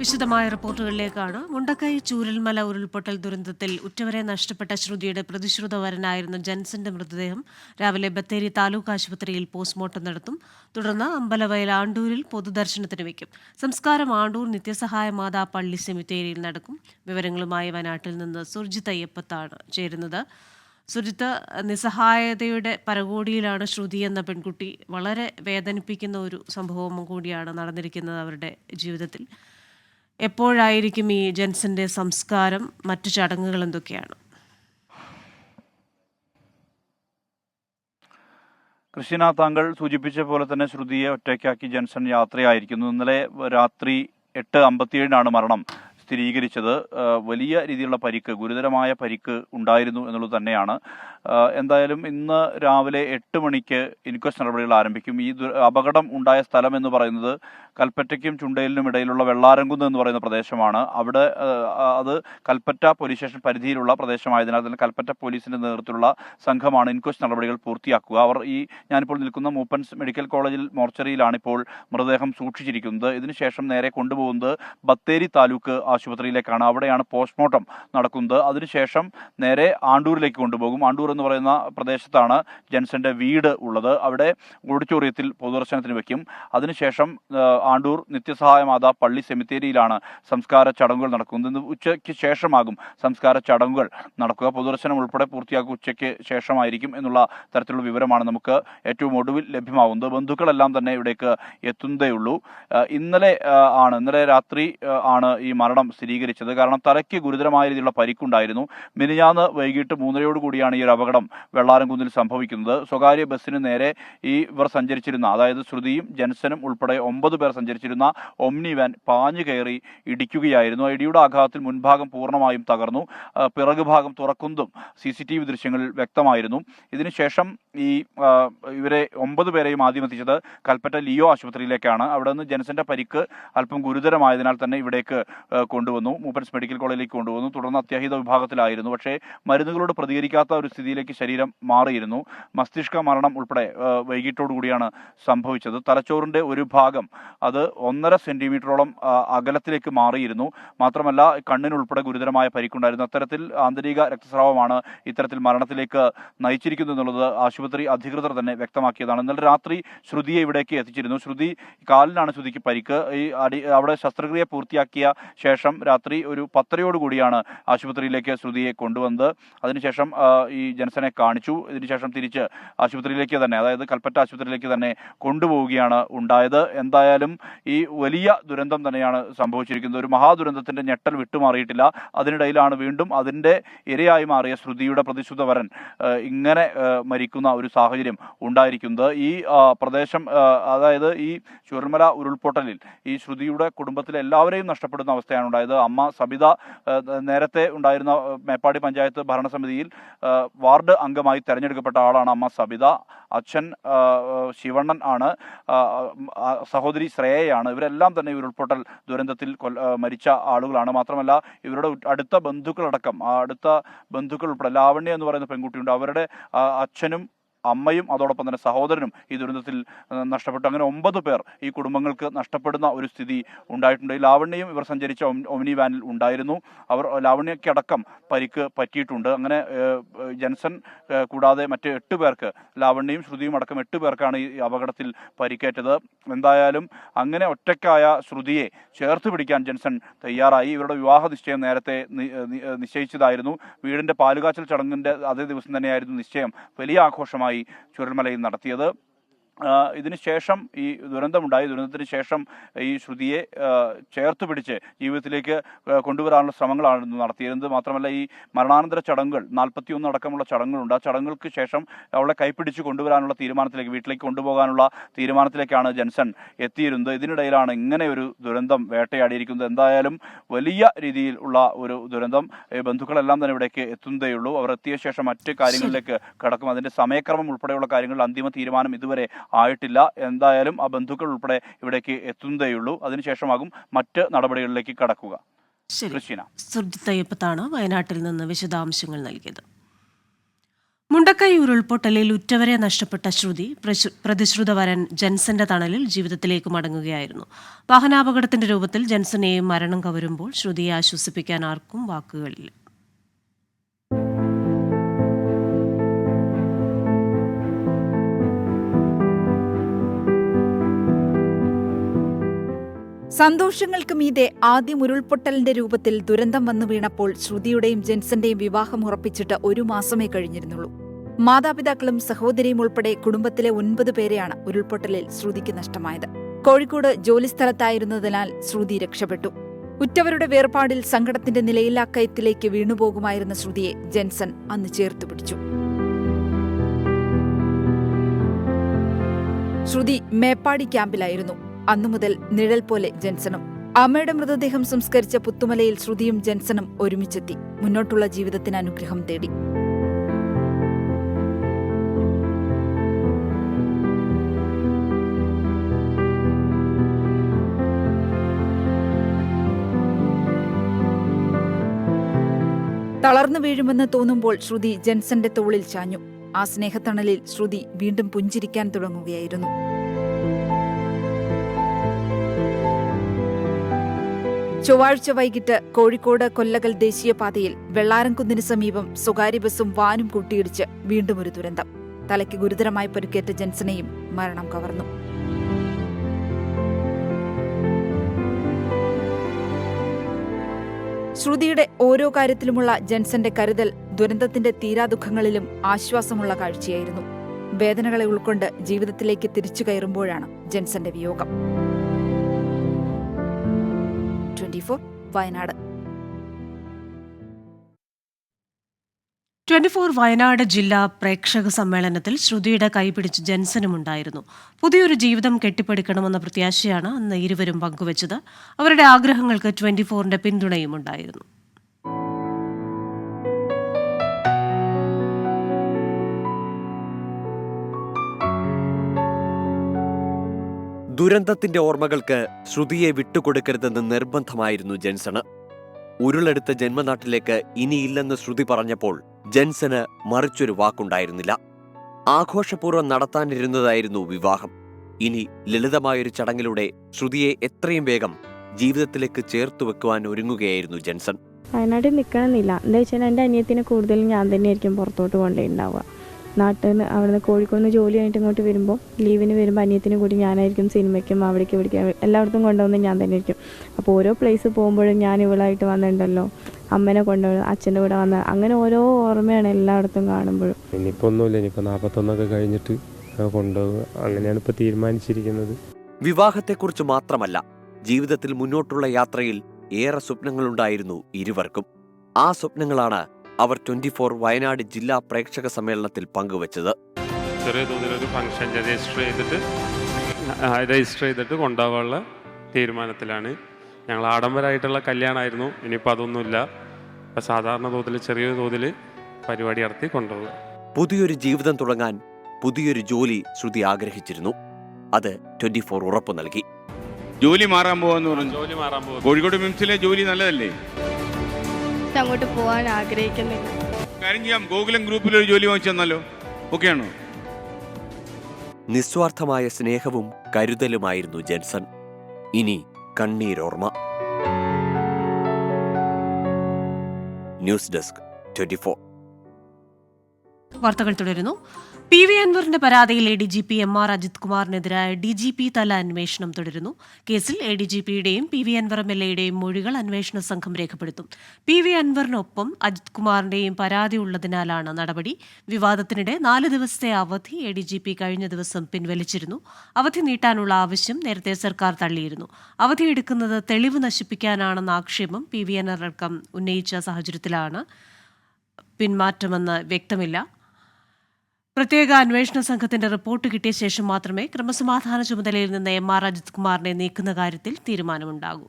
വിശദമായ റിപ്പോർട്ടുകളിലേക്കാണ്. മുണ്ടക്കൈ ചൂരൽമല ഉരുൾപൊട്ടൽ ദുരന്തത്തിൽ ഉറ്റവരെ നഷ്ടപ്പെട്ട ശ്രുതിയുടെ പ്രതിശ്രുത വരനായിരുന്ന ജൻസന്റെ മൃതദേഹം. രാവിലെ ബത്തേരി താലൂക്ക് ആശുപത്രിയിൽ പോസ്റ്റ്മോർട്ടം നടത്തും. തുടർന്ന് അമ്പലവയൽ ആണ്ടൂരിൽ പൊതുദർശനത്തിന് വയ്ക്കും. സംസ്കാരം ആണ്ടൂർ നിത്യസഹായ മാതാ പള്ളി സെമിത്തേരിയിൽ നടക്കും. വിവരങ്ങളുമായി വയനാട്ടിൽ നിന്ന് സുർജിത് അയ്യപ്പത്താണ് ചേരുന്നത്. സുജിത്ത് നിസ്സഹായതയുടെ പരകോടിയിലാണ് ശ്രുതി എന്ന പെൺകുട്ടി വളരെ വേദനിപ്പിക്കുന്ന ഒരു സംഭവം കൂടിയാണ് നടന്നിരിക്കുന്നത് അവരുടെ ജീവിതത്തിൽ. എപ്പോഴായിരിക്കും ഈ ജെൻസന്റെ സംസ്കാരം? മറ്റു ചടങ്ങുകൾ എന്തൊക്കെയാണ്? കൃഷ്ണ താങ്കൾ സൂചിപ്പിച്ച പോലെ തന്നെ ശ്രുതിയെ ഒറ്റയ്ക്കാക്കി ജെൻസൺ യാത്രയായിരിക്കുന്നു. ഇന്നലെ രാത്രി എട്ട് അമ്പത്തിയേഴിനാണ് മരണം സ്ഥിരീകരിച്ചത്. വലിയ രീതിയിലുള്ള പരിക്ക് ഗുരുതരമായ പരിക്ക് ഉണ്ടായിരുന്നു എന്നുള്ളത് തന്നെയാണ്. എന്തായാലും ഇന്ന് രാവിലെ എട്ട് മണിക്ക് ഇൻക്വസ്റ്റ് നടപടികൾ ആരംഭിക്കും. ഈ അപകടം ഉണ്ടായ സ്ഥലം എന്ന് പറയുന്നത് കൽപ്പറ്റയ്ക്കും ചുണ്ടയിലിനും ഇടയിലുള്ള വെള്ളാരംകുന്ന് എന്ന് പറയുന്ന പ്രദേശമാണ്. അവിടെ അത് കൽപ്പറ്റ പോലീസ് സ്റ്റേഷൻ പരിധിയിലുള്ള പ്രദേശമായതിനാൽ തന്നെ കൽപ്പറ്റ പോലീസിന്റെ നേതൃത്വത്തിലുള്ള സംഘമാണ് ഇൻക്വസ്റ്റ് നടപടികൾ പൂർത്തിയാക്കുക. അവർ ഈ ഞാനിപ്പോൾ നിൽക്കുന്ന മൂപ്പൻസ് മെഡിക്കൽ കോളേജിൽ മോർച്ചറിയിലാണ് ഇപ്പോൾ മൃതദേഹം സൂക്ഷിച്ചിരിക്കുന്നത്. ഇതിനുശേഷം നേരെ കൊണ്ടുപോകുന്നത് ബത്തേരി താലൂക്ക് ആശുപത്രിയിലേക്കാണ്. അവിടെയാണ് പോസ്റ്റ്മോർട്ടം നടക്കുന്നത്. അതിനുശേഷം നേരെ ആണ്ടൂരിലേക്ക് കൊണ്ടുപോകും. ആണ്ടൂർ എന്ന് പറയുന്ന പ്രദേശത്താണ് ജെൻസന്റെ വീട് ഉള്ളത്. അവിടെ ഓഡിറ്റോറിയത്തിൽ പൊതുദർശനത്തിന് വെക്കും അതിനുശേഷം ആണ്ടൂർ നിത്യസഹായ മാതാ പള്ളി സെമിത്തേരിയിലാണ് സംസ്കാര ചടങ്ങുകൾ നടക്കുന്നത്. ഉച്ചയ്ക്ക് ശേഷമാകും സംസ്കാര ചടങ്ങുകൾ നടക്കുക. പൊതുദർശനം ഉൾപ്പെടെ പൂർത്തിയാക്കുക ഉച്ചയ്ക്ക് ശേഷമായിരിക്കും എന്നുള്ള തരത്തിലുള്ള വിവരമാണ് നമുക്ക് ഏറ്റവും ഒടുവിൽ ലഭ്യമാവുന്നത് ബന്ധുക്കളെല്ലാം തന്നെ ഇവിടേക്ക് എത്തുന്നതേയുള്ളൂ. ഇന്നലെ ആണ് ഇന്നലെ രാത്രി ആണ് ഈ മരണം സ്ഥിരീകരിച്ചത്. കാരണം തലയ്ക്ക് ഗുരുതരമായ രീതിയിലുള്ള പരിക്കുണ്ടായിരുന്നു. മിനിഞ്ഞാന്ന് വൈകിട്ട് മൂന്നരയോട് കൂടിയാണ് ഈ ഒരു അപകടം വെള്ളാരംകുന്നിൽ സംഭവിക്കുന്നത്. സ്വകാര്യ ബസ്സിന് നേരെ ഈ ഇവർ സഞ്ചരിച്ചിരുന്ന അതായത് ശ്രുതിയും ജൻസനും ഉൾപ്പെടെ ഒമ്പത് പേർ സഞ്ചരിച്ചിരുന്ന ഒമ്നി വാൻ പാഞ്ഞു കയറി ഇടിക്കുകയായിരുന്നു. ഇടിയുടെ ആഘാതത്തിൽ മുൻഭാഗം പൂർണമായും തകർന്നു. പിറകു ഭാഗം തുറക്കുന്നതും സി സി ടി വി ദൃശ്യങ്ങളിൽ വ്യക്തമായിരുന്നു. ഇതിനുശേഷം ഈ ഇവരെ ഒമ്പത് പേരെയും ആദ്യം എത്തിച്ചത് കൽപ്പറ്റ ലിയോ ആശുപത്രിയിലേക്കാണ്. അവിടെ നിന്ന് ജനസന്റെ പരിക്ക് അല്പം ഗുരുതരമായതിനാൽ തന്നെ ഇവിടേക്ക് കൊണ്ടുവന്നു. മൂപ്പൻസ് മെഡിക്കൽ കോളേജിലേക്ക് കൊണ്ടുവന്നു. തുടർന്ന് അത്യാഹിത വിഭാഗത്തിലായിരുന്നു. പക്ഷേ മരുന്നുകളോട് പ്രതികരിക്കാത്ത ഒരു സ്ഥിതിയിലേക്ക് ശരീരം മാറിയിരുന്നു. മസ്തിഷ്ക മരണം ഉൾപ്പെടെ വൈകിട്ടോടു കൂടിയാണ് സംഭവിച്ചത്. തലച്ചോറിന്റെ ഒരു ഭാഗം അത് ഒന്നര സെന്റിമീറ്ററോളം അകലത്തിലേക്ക് മാറിയിരുന്നു. മാത്രമല്ല കണ്ണിനുൾപ്പെടെ ഗുരുതരമായ പരിക്കുണ്ടായിരുന്നു. അത്തരത്തിൽ ആന്തരിക രക്തസ്രാവമാണ് ഇത്തരത്തിൽ മരണത്തിലേക്ക് നയിച്ചിരിക്കുന്നു എന്നുള്ളത് ആശുപത്രി അധികൃതർ തന്നെ വ്യക്തമാക്കിയതാണ്. ഇന്നലെ രാത്രി ശ്രുതിയെ ഇവിടേക്ക് എത്തിച്ചിരുന്നു. ശ്രുതി കാലിനാണ് ശ്രുതിക്ക് പരിക്ക്. ഈ അടി അവിടെ ശസ്ത്രക്രിയ പൂർത്തിയാക്കിയ ശേഷം രാത്രി ഒരു പത്രയോടുകൂടിയാണ് ആശുപത്രിയിലേക്ക് ശ്രുതിയെ കൊണ്ടുവന്നത്. അതിനുശേഷം ഈ ജനസനെ കാണിച്ചു. ഇതിനുശേഷം തിരിച്ച് ആശുപത്രിയിലേക്ക് തന്നെ അതായത് കൽപ്പറ്റ ആശുപത്രിയിലേക്ക് തന്നെ കൊണ്ടുപോവുകയാണ് ഉണ്ടായത്. എന്തായാലും ഈ വലിയ ദുരന്തം തന്നെയാണ് സംഭവിച്ചിരിക്കുന്നത്. ഒരു മഹാദുരന്തത്തിന്റെ ഞെട്ടൽ വിട്ടുമാറിയിട്ടില്ല. അതിനിടയിലാണ് വീണ്ടും അതിന്റെ ഇരയായി മാറിയ ശ്രുതിയുടെ പ്രതിശുദ്ധ വരൻ ഇങ്ങനെ മരിക്കുന്ന ഒരു സാഹചര്യം ഉണ്ടായിരിക്കുന്നത്. ഈ പ്രദേശം അതായത് ഈ ചുരൽമല ഉരുൾപൊട്ടലിൽ ഈ ശ്രുതിയുടെ കുടുംബത്തിലെ എല്ലാവരെയും നഷ്ടപ്പെടുന്ന അവസ്ഥയാണ് ഉണ്ടായത്. അമ്മ സബിത നേരത്തെ ഉണ്ടായിരുന്ന മേപ്പാടി പഞ്ചായത്ത് ഭരണസമിതിയിൽ വാർഡ് അംഗമായി തെരഞ്ഞെടുക്കപ്പെട്ട ആളാണ് അമ്മ സബിത. അച്ഛൻ ശിവണ്ണൻ ആണ്. സഹോദരി ശ്രേയയാണ്. ഇവരെല്ലാം തന്നെ ഈ ഉരുൾപൊട്ടൽ ദുരന്തത്തിൽ മരിച്ച ആളുകളാണ്. മാത്രമല്ല ഇവരുടെ അടുത്ത ബന്ധുക്കളടക്കം അടുത്ത ബന്ധുക്കൾ ഉൾപ്പെടെ ലാവണ്യ എന്ന് പറയുന്ന പെൺകുട്ടിയുണ്ട്. അവരുടെ അച്ഛനും അമ്മയും അതോടൊപ്പം തന്നെ സഹോദരനും ഈ ദുരന്തത്തിൽ നഷ്ടപ്പെട്ടു. അങ്ങനെ ഒമ്പത് പേർ ഈ കുടുംബങ്ങൾക്ക് നഷ്ടപ്പെടുന്ന ഒരു സ്ഥിതി ഉണ്ടായിട്ടുണ്ട്. ലാവണ്യയും ഇവർ സഞ്ചരിച്ച ഒമിനി വാനിൽ ഉണ്ടായിരുന്നു. അവർ ലാവണ്യക്കടക്കം പരിക്ക് പറ്റിയിട്ടുണ്ട്. അങ്ങനെ ജൻസൺ കൂടാതെ മറ്റ് എട്ട് പേർക്ക് ലാവണ്യയും ശ്രുതിയും അടക്കം എട്ട് പേർക്കാണ് ഈ അപകടത്തിൽ പരിക്കേറ്റത്. എന്തായാലും അങ്ങനെ ഒറ്റക്കായ ശ്രുതിയെ ചേർത്ത് പിടിക്കാൻ ജൻസൺ തയ്യാറായി. ഇവരുടെ വിവാഹ നിശ്ചയം നേരത്തെ നിശ്ചയിച്ചതായിരുന്നു. വീടിന്റെ പാലുകാച്ചൽ ചടങ്ങിന്റെ അതേ ദിവസം തന്നെയായിരുന്നു നിശ്ചയം. വലിയ ആഘോഷമായി ചുരൽമലയിൽ നടത്തിയത്. ആ, ഇതിന് ശേഷം ഈ ദുരന്തമുണ്ടായി ദുരന്തത്തിന് ശേഷം ഈ ശ്രുതിയെ ചേർത്ത് പിടിച്ച് ജീവിതത്തിലേക്ക് കൊണ്ടുവരാനുള്ള ശ്രമങ്ങളാണ് ഇന്ന് നടത്തിയിരുന്നത്. മാത്രമല്ല ഈ മരണാനന്തര ചടങ്ങുകൾ നാൽപ്പത്തിയൊന്ന് അടക്കമുള്ള ചടങ്ങുകളുണ്ട്. ആ ചടങ്ങുകൾക്ക് ശേഷം അവളെ കൈപ്പിടിച്ച് കൊണ്ടുവരാനുള്ള തീരുമാനത്തിലേക്ക് വീട്ടിലേക്ക് കൊണ്ടുപോകാനുള്ള തീരുമാനത്തിലേക്കാണ് ജെൻസൺ എത്തിയിരുന്നത്. ഇതിനിടയിലാണ് ഇങ്ങനെ ഒരു ദുരന്തം വേട്ടയാടിയിരിക്കുന്നത്. എന്തായാലും വലിയ രീതിയിൽ ഉള്ള ഒരു ദുരന്തം. ബന്ധുക്കളെല്ലാം തന്നെ ഇവിടേക്ക് എത്തുന്നതേയുള്ളൂ അവർ എത്തിയ ശേഷം മറ്റ് കാര്യങ്ങളിലേക്ക് കടക്കും. അതിന്റെ സമയക്രമം ഉൾപ്പെടെയുള്ള കാര്യങ്ങളിൽ അന്തിമ തീരുമാനം ഇതുവരെ ആയിട്ടില്ല. എന്തായാലും ആ ബന്ധുക്കൾ ഉൾപ്പെടെ ഇവിടേക്ക് എത്തുന്നതേയുള്ളൂ. അതിനുശേഷമാകും മറ്റ് നടപടികളിലേക്ക് കടക്കുക. ാണ് ക്രിസ്റ്റീന. സുർജിത് അയ്യപ്പത്താണ് വയനാട്ടിൽ നിന്ന് വിശദാംശങ്ങൾ നൽകിയത്. മുണ്ടക്കൈ ഉരുൾപൊട്ടലിൽ ഉറ്റവരെ നഷ്ടപ്പെട്ട ശ്രുതി പ്രതിശ്രുത വരൻ ജെൻസന്റെ തണലിൽ ജീവിതത്തിലേക്ക് മടങ്ങുകയായിരുന്നു. വാഹനാപകടത്തിന്റെ രൂപത്തിൽ ജെൻസനെയും മരണം കവരുമ്പോൾ ശ്രുതിയെ ആശ്വസിപ്പിക്കാൻ ആർക്കും വാക്കുകളില്ല. സന്തോഷങ്ങൾക്ക് മീതെ ആദ്യം ഉരുൾപൊട്ടലിന്റെ രൂപത്തിൽ ദുരന്തം വന്നു വീണപ്പോൾ ശ്രുതിയുടെയും ജെൻസന്റെയും വിവാഹം ഉറപ്പിച്ചിട്ട് ഒരു മാസമേ കഴിഞ്ഞിരുന്നുള്ളൂ. മാതാപിതാക്കളും സഹോദരിയും ഉൾപ്പെടെ കുടുംബത്തിലെ ഒൻപത് പേരെയാണ് ഉരുൾപൊട്ടലിൽ ശ്രുതിക്ക് നഷ്ടമായത്. കോഴിക്കോട് ജോലിസ്ഥലത്തായിരുന്നതിനാൽ ശ്രുതി രക്ഷപ്പെട്ടു. ഉറ്റവരുടെ വേർപാടിൽ സങ്കടത്തിന്റെ നിലയില്ലാക്കയത്തിലേക്ക് വീണുപോകുമായിരുന്ന ശ്രുതിയെ ജെൻസൺ അന്ന് ചേർത്തു പിടിച്ചു. ശ്രുതി മേപ്പാടി ക്യാമ്പിലായിരുന്നു. അന്നു മുതൽ നിഴൽ പോലെ ജെൻസണും അമ്മയുടെ മൃതദേഹം സംസ്കരിച്ച പുത്തുമലയിൽ ശ്രുതിയും ജെൻസണും ഒരുമിച്ചെത്തി. മുന്നോട്ടുള്ള ജീവിതത്തിന് അനുഗ്രഹം തേടി. തളർന്നു വീഴുമെന്ന് തോന്നുമ്പോൾ ശ്രുതി ജെൻസന്റെ തോളിൽ ചാഞ്ഞു. ആ സ്നേഹത്തണലിൽ ശ്രുതി വീണ്ടും പുഞ്ചിരിക്കാൻ തുടങ്ങുകയായിരുന്നു. ചൊവ്വാഴ്ച വൈകിട്ട് കോഴിക്കോട് കൊല്ലകൽ ദേശീയപാതയിൽ വെള്ളാരംകുന്നിന് സമീപം സ്വകാര്യ ബസും വാനും കൂട്ടിയിടിച്ച് വീണ്ടും ഒരു ദുരന്തം. തലയ്ക്ക് ഗുരുതരമായി പരിക്കേറ്റ ജെൻസനെയും മരണം കവർന്നു. ശ്രുതിയുടെ ഓരോ കാര്യത്തിലുമുള്ള ജെൻസന്റെ കരുതൽ ദുരന്തത്തിന്റെ തീരാദുഃഖങ്ങളിലും ആശ്വാസമുള്ള കാഴ്ചയായിരുന്നു. വേദനകളെ ഉൾക്കൊണ്ട് ജീവിതത്തിലേക്ക് തിരിച്ചു കയറുമ്പോഴാണ് ജെൻസന്റെ വിയോഗം. Twenty four Wayanad. Twenty four Wayanad ജില്ലാ പ്രേക്ഷക സമ്മേളനത്തിൽ ശ്രുതിയുടെ കൈപിടിച്ച് ജൻസനും ഉണ്ടായിരുന്നു പുതിയൊരു ജീവിതം കെട്ടിപ്പടുക്കണമെന്ന പ്രത്യാശയാണ് അന്ന് ഇരുവരും പങ്കുവച്ചത്. അവരുടെ ആഗ്രഹങ്ങൾക്ക് ട്വന്റി ഫോറിന്റെ പിന്തുണയും ഉണ്ടായിരുന്നു ദുരന്തത്തിന്റെ ഓർമ്മകൾക്ക് ശ്രുതിയെ വിട്ടുകൊടുക്കരുതെന്ന് നിർബന്ധമായിരുന്നു ജെൻസണ്. ഉരുളെടുത്ത ജന്മനാട്ടിലേക്ക് ഇനിയില്ലെന്ന് ശ്രുതി പറഞ്ഞപ്പോൾ ജെൻസന് മറിച്ചൊരു വാക്കുണ്ടായിരുന്നില്ല. ആഘോഷപൂർവം നടത്താനിരുന്നതായിരുന്നു വിവാഹം. ഇനി ലളിതമായൊരു ചടങ്ങിലൂടെ ശ്രുതിയെ എത്രയും വേഗം ജീവിതത്തിലേക്ക് ചേർത്തു വെക്കുവാൻ ഒരുങ്ങുകയായിരുന്നു ജെൻസൺ. വയനാട്ടിൽ നിൽക്കണമെന്നില്ല. എന്താ വെച്ചാൽ എന്റെ അനിയത്തിനെ കൂടുതലും ഞാൻ തന്നെയായിരിക്കും പുറത്തോട്ട് കൊണ്ടുണ്ടാവുക നാട്ടിൽ നിന്ന് അവിടുന്ന് കോഴിക്കോട് നിന്ന് ജോലി ആയിട്ട് ഇങ്ങോട്ട് വരുമ്പോൾ ലീവിന് വരുമ്പോൾ അനിയത്തിന് കൂടി ഞാനായിരിക്കും സിനിമയ്ക്കും അവിടേക്ക് ഇവിടേക്ക് എല്ലായിടത്തും കൊണ്ടുപോകുന്നത് ഞാൻ തന്നെ ഇരിക്കും. അപ്പോൾ ഓരോ പ്ലേസ് പോകുമ്പോഴും ഞാൻ ഇവളായിട്ട് വന്നിട്ടുണ്ടല്ലോ. അമ്മനെ കൊണ്ടുപോകും അച്ഛന്റെ കൂടെ വന്ന അങ്ങനെ ഓരോ ഓർമ്മയാണ് എല്ലായിടത്തും കാണുമ്പോഴും. ഇനിയിപ്പോൾ ഒന്നുമില്ല ഇനിയിപ്പോൾ നാൽപ്പത്തൊന്നൊക്കെ കഴിഞ്ഞിട്ട് കൊണ്ടുപോകുക അങ്ങനെയാണ് ഇപ്പോൾ തീരുമാനിച്ചിരിക്കുന്നത്. വിവാഹത്തെക്കുറിച്ച് മാത്രമല്ല ജീവിതത്തിൽ മുന്നോട്ടുള്ള യാത്രയിൽ ഏറെ സ്വപ്നങ്ങളുണ്ടായിരുന്നു ഇരുവർക്കും. ആ സ്വപ്നങ്ങളാണ് അവർ ട്വന്റി ഫോർ വയനാട് ജില്ലാ പ്രേക്ഷക സമ്മേളനത്തിൽ പങ്കുവച്ചത്. ചെറിയ തോതിലൊരു ഫംഗ്ഷൻ രജിസ്റ്റർ ചെയ്തിട്ട് രജിസ്റ്റർ ചെയ്തിട്ട് കൊണ്ടുപോകാനുള്ള തീരുമാനത്തിലാണ്. ഞങ്ങൾ ആഡംബരമായിട്ടുള്ള കല്യാണമായിരുന്നു. ഇനിയിപ്പോൾ അതൊന്നുമില്ല. ഇപ്പം സാധാരണ തോതിൽ ചെറിയ തോതിൽ പരിപാടി നടത്തി കൊണ്ടുപോകുക. പുതിയൊരു ജീവിതം തുടങ്ങാൻ പുതിയൊരു ജോലി ശ്രുതി ആഗ്രഹിച്ചിരുന്നു. അത് ട്വന്റി ഫോർ ഉറപ്പ് നൽകി. ജോലി മാറാൻ പോവാന്ന് പറഞ്ഞു. ജോലി മാറാൻ പോകും കോഴിക്കോട് മിംസിലെ ജോലി നല്ലതല്ലേ? അങ്ങോട്ട് പോകാൻ ആഗ്രഹിക്കുന്നില്ല. കാര്യം ചെയ്യാം. ഗോകുലം ഗ്രൂപ്പിൽ ഒരു ജോലി വാങ്ങിച്ചു തന്നാലോ? ഓക്കെ ആണോ നിസ്വാർത്ഥമായ സ്നേഹവും കരുതലുമായിരുന്നു ജെൻസൺ. ഇനി കണ്ണീരോർമ്മ ന്യൂസ് ഡെസ്ക് ട്വന്റി ഫോർ. വാർത്തകൾ തുടരുന്നു. പി വി അൻവറിന്റെ പരാതിയിൽ A D G P M R Ajith കുമാറിനെതിരായ D G P തല അന്വേഷണം തുടരുന്നു. കേസിൽ എ ഡി ജി പിയുടെയും P V Anwar M L എയുടെയും മൊഴികൾ അന്വേഷണ സംഘം രേഖപ്പെടുത്തും. പി വി അൻവറിനൊപ്പം അജിത് കുമാറിന്റെയും പരാതി ഉള്ളതിനാലാണ് നടപടി. വിവാദത്തിനിടെ നാല് ദിവസത്തെ അവധി എ ഡി ജി പി കഴിഞ്ഞ ദിവസം പിൻവലിച്ചിരുന്നു. അവധി നീട്ടാനുള്ള ആവശ്യം നേരത്തെ സർക്കാർ തള്ളിയിരുന്നു. അവധി എടുക്കുന്നത് തെളിവ് നശിപ്പിക്കാനാണെന്ന ആക്ഷേപം പി വി അൻവർ അടക്കം ഉന്നയിച്ച സാഹചര്യത്തിലാണ് പിന്മാറ്റമെന്ന് വ്യക്തമില്ല. പ്രത്യേക അന്വേഷണ സംഘത്തിന്റെ റിപ്പോർട്ട് കിട്ടിയ ശേഷം മാത്രമേ ക്രമസമാധാന ചുമതലയിൽ നിന്ന് എം ആർ അജിത് കുമാറിനെ നീക്കുന്ന കാര്യത്തിൽ തീരുമാനമുണ്ടാകൂ.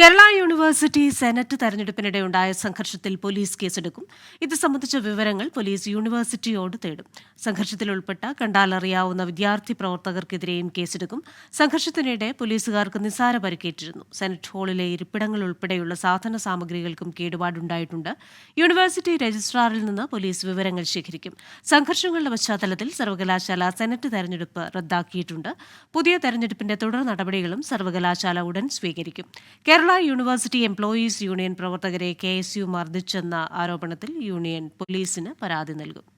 കേരള യൂണിവേഴ്സിറ്റി സെനറ്റ് തെരഞ്ഞെടുപ്പിനിടെ ഉണ്ടായ സംഘർഷത്തിൽ പോലീസ് കേസെടുക്കും. ഇത് സംബന്ധിച്ച വിവരങ്ങൾ പോലീസ് യൂണിവേഴ്സിറ്റിയോട് തേടും. സംഘർഷത്തിൽ ഉൾപ്പെട്ട കണ്ടാലറിയാവുന്ന വിദ്യാർത്ഥി പ്രവർത്തകർക്കെതിരെയും കേസെടുക്കും. സംഘർഷത്തിനിടെ പോലീസുകാർക്ക് നിസ്സാര പരിക്കേറ്റിരുന്നു. സെനറ്റ് ഹാളിലെ ഇരിപ്പിടങ്ങൾ ഉൾപ്പെടെയുള്ള സാധന സാമഗ്രികൾക്കും കേടുപാടുണ്ടായിട്ടുണ്ട്. യൂണിവേഴ്സിറ്റി രജിസ്ട്രാറിൽ നിന്ന് പോലീസ് വിവരങ്ങൾ ശേഖരിക്കും. സംഘർഷങ്ങളുടെ പശ്ചാത്തലത്തിൽ സർവകലാശാല സെനറ്റ് തെരഞ്ഞെടുപ്പ് റദ്ദാക്കിയിട്ടുണ്ട്. പുതിയ തെരഞ്ഞെടുപ്പിന്റെ തുടർ നടപടികളും സർവകലാശാല ഉടൻ സ്വീകരിക്കും. കേരള യൂണിവേഴ്സിറ്റി എംപ്ലോയീസ് യൂണിയൻ പ്രവർത്തകരെ കെ എസ് യു മർദ്ദിച്ചെന്ന ആരോപണത്തിൽ യൂണിയൻ പോലീസിന് പരാതി നൽകും.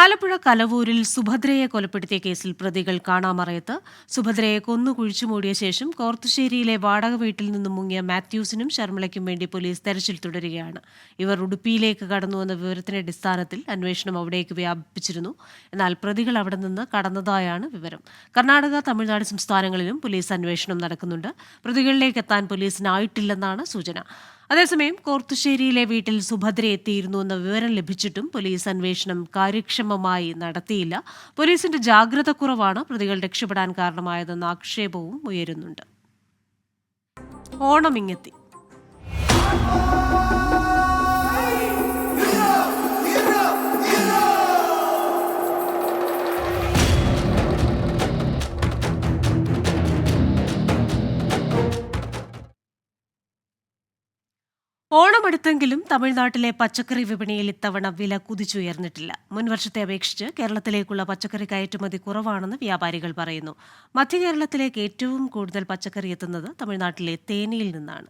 ആലപ്പുഴ കലവൂരിൽ സുഭദ്രയെ കൊലപ്പെടുത്തിയ കേസിൽ പ്രതികൾ കാണാമറയത്ത്. സുഭദ്രയെ കൊന്നു കുഴിച്ചുമൂടിയ ശേഷം കോർത്തുശ്ശേരിയിലെ വാടക വീട്ടിൽ നിന്നും മുങ്ങിയ മാത്യൂസിനും ശർമ്മളയ്ക്കും വേണ്ടി പോലീസ് തെരച്ചിൽ തുടരുകയാണ്. ഇവർ ഉടുപ്പിയിലേക്ക് കടന്നുവെന്ന വിവരത്തിന്റെ അടിസ്ഥാനത്തിൽ അന്വേഷണം അവിടേക്ക് വ്യാപിപ്പിച്ചിരുന്നു. എന്നാൽ പ്രതികൾ അവിടെ നിന്ന് കടന്നതായാണ് വിവരം. കർണാടക തമിഴ്നാട് സംസ്ഥാനങ്ങളിലും പോലീസ് അന്വേഷണം നടക്കുന്നുണ്ട്. പ്രതികളിലേക്ക് എത്താൻ പോലീസിനായിട്ടില്ലെന്നാണ് സൂചന. അതേസമയം കോർത്തുശ്ശേരിയിലെ വീട്ടിൽ സുഭദ്ര എത്തിയിരുന്നു എന്ന വിവരം ലഭിച്ചിട്ടും പോലീസ് അന്വേഷണം കാര്യക്ഷമമായി നടത്തിയില്ല. പോലീസിന്റെ ജാഗ്രത കുറവാണ് പ്രതികൾ രക്ഷപ്പെടാൻ കാരണമായതെന്ന ആക്ഷേപവും ഉയരുന്നുണ്ട്. ഓണം ഓണമടുത്തെങ്കിലും തമിഴ്നാട്ടിലെ പച്ചക്കറി വിപണിയിൽ ഇത്തവണ വില കുതിച്ചുയർന്നിട്ടില്ല. മുൻവർഷത്തെ അപേക്ഷിച്ച് കേരളത്തിലേക്കുള്ള പച്ചക്കറി കയറ്റുമതി കുറവാണെന്ന് വ്യാപാരികൾ പറയുന്നു. മധ്യ കേരളത്തിലേക്ക് ഏറ്റവും കൂടുതൽ പച്ചക്കറി എത്തുന്നത് തമിഴ്നാട്ടിലെ തേനിയിൽ നിന്നാണ്.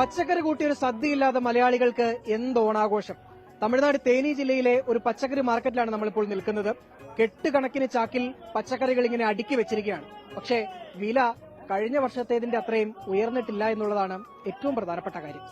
പച്ചക്കറി കൂട്ടിയൊരു സദ്യയില്ലാത്ത മലയാളികൾക്ക് എന്ത് ഓണാഘോഷം? തമിഴ്നാട് തേനി ജില്ലയിലെ ഒരു പച്ചക്കറി മാർക്കറ്റിലാണ് നമ്മളിപ്പോൾ നിൽക്കുന്നത്. കെട്ടുകണക്കിന് ചാക്കിൽ പച്ചക്കറികൾ ഇങ്ങനെ അടുക്കി വെച്ചിരിക്കുകയാണ്. പക്ഷേ വില കഴിഞ്ഞ വർഷത്തേതിന്റെ അത്രയും ഉയർന്നിട്ടില്ല എന്നുള്ളതാണ് ഏറ്റവും പ്രധാനപ്പെട്ട കാര്യം.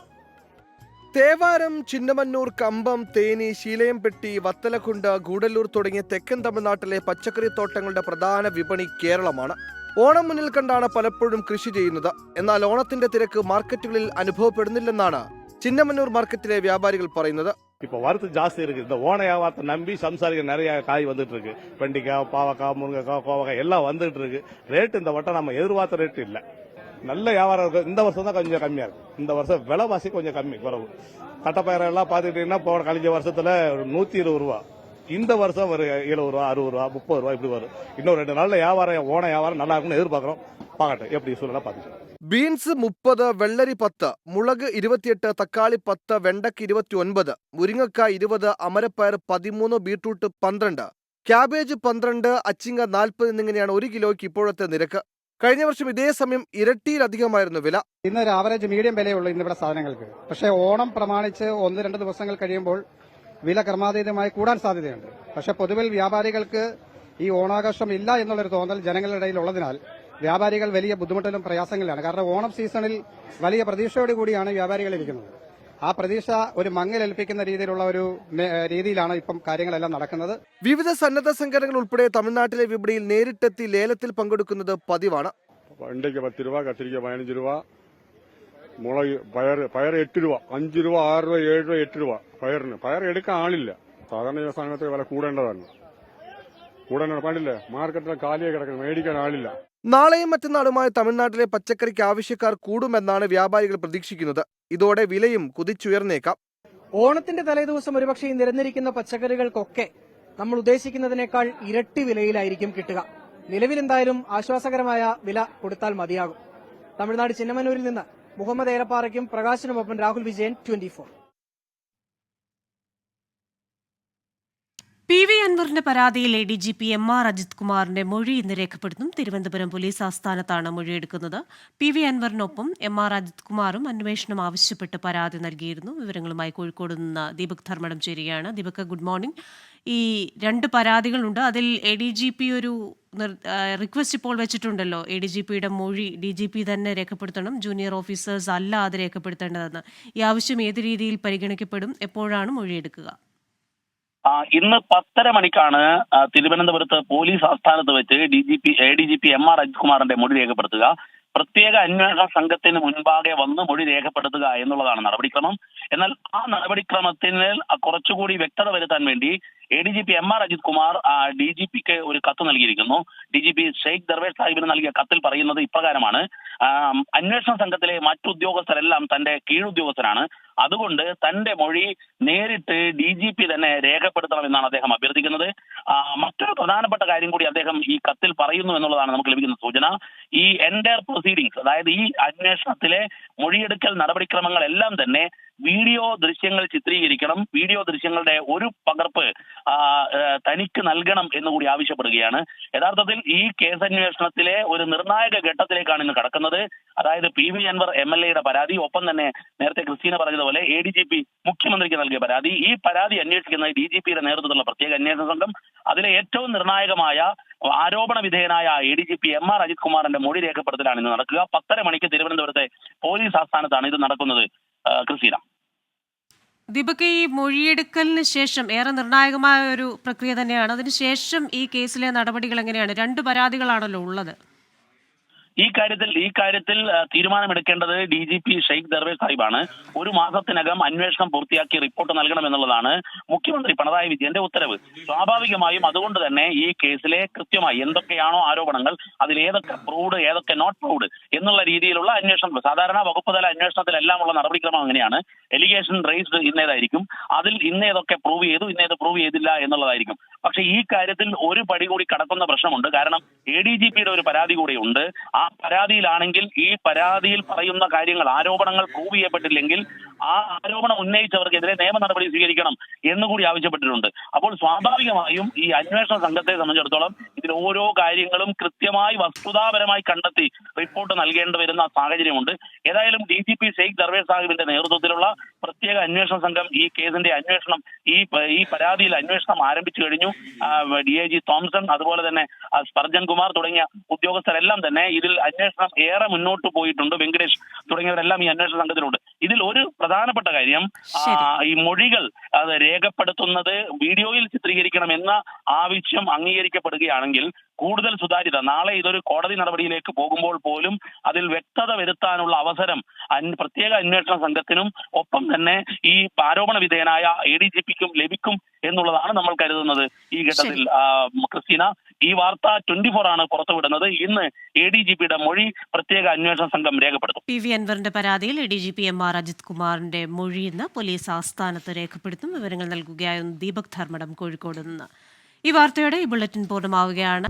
തേവാരം ചിന്നമന്നൂർ കമ്പം തേനി ശീലയംപെട്ടി വത്തലകുണ്ട് ഗൂഡല്ലൂർ തുടങ്ങിയ തെക്കൻ തമിഴ്നാട്ടിലെ പച്ചക്കറി തോട്ടങ്ങളുടെ പ്രധാന വിപണി കേരളമാണ്. ഓണം മുന്നിൽ കണ്ടാണ് പലപ്പോഴും കൃഷി ചെയ്യുന്നത്. എന്നാൽ ഓണത്തിന്റെ തിരക്ക് മാർക്കറ്റുകളിൽ അനുഭവപ്പെടുന്നില്ലെന്നാണ് ചിന്നമന്നൂർ മാർക്കറ്റിലെ വ്യാപാരികൾ പറയുന്നത്. இப்போ வரத்து ஜாஸ்தி இருக்கு. இந்த ஓன வியாபாரத்தை நம்பி சம்சாரிக்க நிறைய காய் வந்துட்டு இருக்கு வெண்டிக்காய் பாவக்காய் முருங்கைக்காய் கோவக்காய் எல்லாம் வந்துட்டு இருக்கு ரேட்டு இந்த வட்டம் நம்ம எதிர்பார்த்த ரேட் இல்லை. நல்ல வியாபாரம் இருக்கு. இந்த வருஷம் தான் கொஞ்சம் கம்மியா இருக்கு. இந்த வருஷம் விலைவாசி கொஞ்சம் கம்மி குறவு. தட்டைப்பயிரம் எல்லாம் பாத்துக்கிட்டீங்கன்னா போன கழிஞ்ச வருஷத்துல ஒரு நூத்தி இருபது ரூபா. இந்த வருஷம் ஒரு எழுபது ரூபா அறுபது ரூபா முப்பது ரூபா இப்படி வரும். இன்னும் ரெண்டு நாள்ல வியாபாரம் ஓன வியாபாரம் நல்லா இருக்கும்னு எதிர்பார்க்கிறோம். பார்க்கட்டும். எப்படி சூழ்நிலை பார்த்துக்கலாம். ബീൻസ് മുപ്പത് വെള്ളരി പത്ത് മുളക് ഇരുപത്തിയെട്ട് തക്കാളി പത്ത് വെണ്ടയ്ക്ക് ഇരുപത്തി ഒൻപത് മുരിങ്ങക്കായ ഇരുപത് അമരപ്പയർ പതിമൂന്ന് ബീട്രൂട്ട് പന്ത്രണ്ട് ക്യാബേജ് പന്ത്രണ്ട് അച്ചിങ്ങ നാൽപ്പത് എന്നിങ്ങനെയാണ് ഒരു കിലോയ്ക്ക് ഇപ്പോഴത്തെ നിരക്ക്. കഴിഞ്ഞ വർഷം ഇതേ സമയം ഇരട്ടിയിലധികമായിരുന്നു വില. ഇന്ന് ഒരു ആവറേജ് മീഡിയം വിലയുള്ളൂ ഇന്നിവിടെ സാധനങ്ങൾക്ക്. പക്ഷേ ഓണം പ്രമാണിച്ച് ഒന്ന് രണ്ട് ദിവസങ്ങൾ കഴിയുമ്പോൾ വില ക്രമാതീതമായി കൂടാൻ സാധ്യതയുണ്ട്. പക്ഷേ പൊതുവിൽ വ്യാപാരികൾക്ക് ഈ ഓണാഘോഷം ഇല്ല എന്നുള്ളൊരു തോന്നൽ ജനങ്ങളുടെ ഇടയിൽ ഉള്ളതിനാൽ വ്യാപാരികൾ വലിയ ബുദ്ധിമുട്ടിലും പ്രയാസങ്ങളിലാണ്. കാരണം ഓണം സീസണിൽ വലിയ പ്രതീക്ഷയോടു കൂടിയാണ് വ്യാപാരികൾ ഇരിക്കുന്നത്. ആ പ്രതീക്ഷ ഒരു മങ്ങലേൽപ്പിക്കുന്ന രീതിയിലുള്ള ഒരു രീതിയിലാണ് ഇപ്പം കാര്യങ്ങളെല്ലാം നടക്കുന്നത്. വിവിധ സന്നദ്ധ സംഘടനകൾ ഉൾപ്പെടെ തമിഴ്നാട്ടിലെ വിപണിയിൽ നേരിട്ടെത്തി ലേലത്തിൽ പങ്കെടുക്കുന്നത് പതിവാണ്. വണ്ടിക്ക് പത്ത് രൂപ കത്തിരിക്ക പതിനഞ്ച് രൂപ മുളക് പയർ പയർ എട്ട് രൂപ അഞ്ച് രൂപ ആറ് രൂപ ഏഴ് രൂപ എട്ട് രൂപ പയറിന്. പയർ എടുക്കാൻ ആളില്ല. സാധാരണ വ്യവസായത്തെ വില കൂടേണ്ടതാണ്. കൂടാനാണ് പാടില്ല മാർക്കറ്റിൽ കാലിയെ കിടക്കണം മേടിക്കാൻ ആളില്ല. നാളെയും മറ്റന്നാളുമായി തമിഴ്നാട്ടിലെ പച്ചക്കറിക്ക് ആവശ്യക്കാർ കൂടുമെന്നാണ് വ്യാപാരികൾ പ്രതീക്ഷിക്കുന്നത്. ഇതോടെ വിലയും കുതിച്ചുയർന്നേക്കാം. ഓണത്തിന്റെ തലേദിവസം ഒരുപക്ഷെ ഈ നിരന്നിരിക്കുന്ന പച്ചക്കറികൾക്കൊക്കെ നമ്മൾ ഉദ്ദേശിക്കുന്നതിനേക്കാൾ ഇരട്ടി വിലയിലായിരിക്കും കിട്ടുക. നിലവിൽ എന്തായാലും ആശ്വാസകരമായ വില കൊടുത്താൽ മതിയാകും. തമിഴ്നാട് ചിന്നമനൂരിൽ നിന്ന് മുഹമ്മദ് ഏലപ്പാറയ്ക്കും പ്രകാശനുമൊപ്പം Rahul Vijayan twenty P V അൻവറിന്റെ പരാതിയിൽ A D G P M R Ajith കുമാറിന്റെ മൊഴി ഇന്ന് രേഖപ്പെടുത്തും. തിരുവനന്തപുരം പോലീസ് ആസ്ഥാനത്താണ് മൊഴിയെടുക്കുന്നത്. പി വി അൻവറിനൊപ്പം എം ആർ അജിത് കുമാറും അന്വേഷണം ആവശ്യപ്പെട്ട് പരാതി നൽകിയിരുന്നു. വിവരങ്ങളുമായി കോഴിക്കോട് നിന്ന് ദീപക് ധർമ്മടം ചേരുകയാണ്. ദീപക് ഗുഡ് മോർണിംഗ് ഈ രണ്ട് പരാതികളുണ്ട്. അതിൽ എ ഡി ജി പി ഒരു റിക്വസ്റ്റ് ഇപ്പോൾ വെച്ചിട്ടുണ്ടല്ലോ. എ ഡി ജി പിയുടെ മൊഴി ഡി ജി പി തന്നെ രേഖപ്പെടുത്തണം. ജൂനിയർ ഓഫീസേഴ്സ് അല്ല അത് രേഖപ്പെടുത്തേണ്ടതെന്ന്. ഈ ആവശ്യം ഏത് രീതിയിൽ പരിഗണിക്കപ്പെടും? എപ്പോഴാണ് മൊഴിയെടുക്കുക? ഇന്ന് പത്തര മണിക്കാണ് തിരുവനന്തപുരത്ത് പോലീസ് ആസ്ഥാനത്ത് വെച്ച് D G P A D G P M R അജിത്കുമാറിന്റെ മൊഴി രേഖപ്പെടുത്തുക. പ്രത്യേക അന്വേഷണ സംഘത്തിന് മുൻപാകെ വന്ന് മൊഴി രേഖപ്പെടുത്തുക എന്നുള്ളതാണ് നടപടിക്രമം. എന്നാൽ ആ നടപടിക്രമത്തിന് കുറച്ചുകൂടി വ്യക്തത വരുത്താൻ വേണ്ടി A D G P M R Ajith Kumar D G പിക്ക് ഒരു കത്ത് നൽകിയിരിക്കുന്നു. D G P Sheikh Darvesh സാഹിബിന് നൽകിയ കത്തിൽ പറയുന്നത് ഇപ്രകാരമാണ്. അന്വേഷണ സംഘത്തിലെ മറ്റുദ്യോഗസ്ഥരെല്ലാം തന്റെ കീഴുദ്യോഗസ്ഥരാണ്. അതുകൊണ്ട് തന്റെ മൊഴി നേരിട്ട് ഡി ജി പി തന്നെ രേഖപ്പെടുത്തണമെന്നാണ് അദ്ദേഹം അഭ്യർത്ഥിക്കുന്നത്. മറ്റൊരു പ്രധാനപ്പെട്ട കാര്യം കൂടി അദ്ദേഹം ഈ കത്തിൽ പറയുന്നു എന്നുള്ളതാണ് നമുക്ക് ലഭിക്കുന്ന സൂചന. ഈ എൻഡർ പ്രൊസീഡിങ്സ് അതായത് ഈ അന്വേഷണത്തിലെ മൊഴിയെടുക്കൽ നടപടിക്രമങ്ങളെല്ലാം തന്നെ വീഡിയോ ദൃശ്യങ്ങൾ ചിത്രീകരിക്കണം. വീഡിയോ ദൃശ്യങ്ങളുടെ ഒരു പകർപ്പ് തനിക്ക് നൽകണം എന്ന് കൂടി ആവശ്യപ്പെടുകയാണ്. യഥാർത്ഥത്തിൽ ഈ കേസന്വേഷണത്തിലെ ഒരു നിർണായക ഘട്ടത്തിലേക്കാണ് ഇന്ന് കടക്കുന്നത്. അതായത് P V Anvar M L എയുടെ പരാതി ഒപ്പം തന്നെ നേരത്തെ ക്രിസ്റ്റീന പറഞ്ഞതുപോലെ എ ഡി ജി പി മുഖ്യമന്ത്രിക്ക് നൽകിയ പരാതി. ഈ പരാതി അന്വേഷിക്കുന്ന ഡി ജി പിയുടെ നേതൃത്വത്തിലുള്ള പ്രത്യേക അന്വേഷണ സംഘം അതിലെ ഏറ്റവും നിർണായകമായ ആരോപണ വിധേയനായ A D G P M R Ajith കുമാറിന്റെ മൊഴി രേഖപ്പെടുത്തലാണ് ഇന്ന് നടക്കുക. പത്തര മണിക്ക് തിരുവനന്തപുരത്തെ പോലീസ് ആസ്ഥാനത്താണ് ഇത് നടക്കുന്നത്. ക്രിസ്റ്റീന ദീപക് ഈ മൊഴിയെടുക്കലിന് ശേഷം ഏറെ നിർണായകമായ ഒരു പ്രക്രിയ തന്നെയാണ്. അതിനുശേഷം ഈ കേസിലെ നടപടികൾ എങ്ങനെയാണ്? രണ്ട് പരാതികളാണല്ലോ ഉള്ളത്. ഈ കാര്യത്തിൽ ഈ കാര്യത്തിൽ തീരുമാനമെടുക്കേണ്ടത് D G P Sheikh Darvesh സാഹിബാണ്. ഒരു മാസത്തിനകം അന്വേഷണം പൂർത്തിയാക്കി റിപ്പോർട്ട് നൽകണം എന്നുള്ളതാണ് മുഖ്യമന്ത്രി പിണറായി വിജയന്റെ ഉത്തരവ്. സ്വാഭാവികമായും അതുകൊണ്ട് തന്നെ ഈ കേസിലെ കൃത്യമായി എന്തൊക്കെയാണോ ആരോപണങ്ങൾ അതിൽ ഏതൊക്കെ പ്രൂവ്ഡ് ഏതൊക്കെ നോട്ട് പ്രൂവ്ഡ് എന്നുള്ള രീതിയിലുള്ള അന്വേഷണം സാധാരണ വകുപ്പ് തല അന്വേഷണത്തിലെല്ലാം ഉള്ള നടപടിക്രമം അങ്ങനെയാണ്. എലിഗേഷൻ റേസ്ഡ് ഇന്നേതായിരിക്കും. അതിൽ ഇന്നേതൊക്കെ പ്രൂവ് ചെയ്തു ഇന്നേത് പ്രൂവ് ചെയ്തില്ല എന്നുള്ളതായിരിക്കും. പക്ഷേ ഈ കാര്യത്തിൽ ഒരു പടി കൂടി കടക്കുന്ന പ്രശ്നമുണ്ട്. കാരണം എ ഡി ജി പിയുടെ ഒരു പരാതി കൂടിയുണ്ട് ആ പരാതിയിലാണെങ്കിൽ ഈ പരാതിയിൽ പറയുന്ന കാര്യങ്ങൾ ആരോപണങ്ങൾ പ്രൂവ് ചെയ്യപ്പെട്ടില്ലെങ്കിൽ ആ ആരോപണം ഉന്നയിച്ചവർക്കെതിരെ നിയമ നടപടി സ്വീകരിക്കണം എന്നുകൂടി ആവശ്യപ്പെട്ടിട്ടുണ്ട്. അപ്പോൾ സ്വാഭാവികമായും ഈ അന്വേഷണ സംഘത്തെ സംബന്ധിച്ചിടത്തോളം ഇതിൽ ഓരോ കാര്യങ്ങളും കൃത്യമായി വസ്തുതാപരമായി കണ്ടെത്തി റിപ്പോർട്ട് നൽകേണ്ടി വരുന്ന സാഹചര്യമുണ്ട്. ഏതായാലും D G P Sheikh Darvesh സാഹിബിന്റെ നേതൃത്വത്തിലുള്ള പ്രത്യേക അന്വേഷണ സംഘം ഈ കേസിന്റെ അന്വേഷണം ഈ ഈ പരാതിയിൽ അന്വേഷണം ആരംഭിച്ചു കഴിഞ്ഞു. ഡി ഐ ജി തോംസൺ അതുപോലെ തന്നെ സ്പർജൻ കുമാർ തുടങ്ങിയ ഉദ്യോഗസ്ഥരെല്ലാം തന്നെ ഇതിൽ അന്വേഷണം ഏറെ മുന്നോട്ട് പോയിട്ടുണ്ട്. വെങ്കടേഷ് തുടങ്ങിയവരെല്ലാം ഈ അന്വേഷണ സംഘത്തിലുണ്ട്. ഇതിൽ ഒരു പ്രധാനപ്പെട്ട കാര്യം ഈ മൊഴികൾ അത് രേഖപ്പെടുത്തുന്നത് വീഡിയോയിൽ ചിത്രീകരിക്കണം എന്ന ആവശ്യം അംഗീകരിക്കപ്പെടുകയാണെങ്കിൽ കൂടുതൽ സുതാര്യത. നാളെ ഇതൊരു കോടതി നടപടിയിലേക്ക് പോകുമ്പോൾ പോലും അതിൽ വ്യക്തത വരുത്താനുള്ള അവസരം പ്രത്യേക അന്വേഷണ സംഘത്തിനും ഒപ്പം തന്നെ ഈ ആരോപണ വിധേയനായ എ ഡി ജി പിക്കും ലഭിക്കും എന്നുള്ളതാണ് നമ്മൾ കരുതുന്നത്. ഈ ഘട്ടത്തിൽ ക്രിസ്റ്റീന ഈ വാർത്ത ട്വന്റി ഫോർ ആണ് പുറത്തുവിടുന്നത്. ഇന്ന് എ ഡി ജി പിയുടെ മൊഴി പ്രത്യേക അന്വേഷണ സംഘം രേഖപ്പെടുത്തും. പി വി അൻവറിന്റെ പരാതിയിൽ A D G P M R Ajith കുമാറിന്റെ മൊഴി പോലീസ് ആസ്ഥാനത്ത് രേഖപ്പെടുത്തും വിവരങ്ങൾ നൽകുകയായിരുന്നു ദീപക് ധർമ്മടം കോഴിക്കോട് നിന്ന്. ഈ വാർത്തയോടെ ഈ ബുള്ളറ്റിൻ പൂർണമാവുകയാണ്.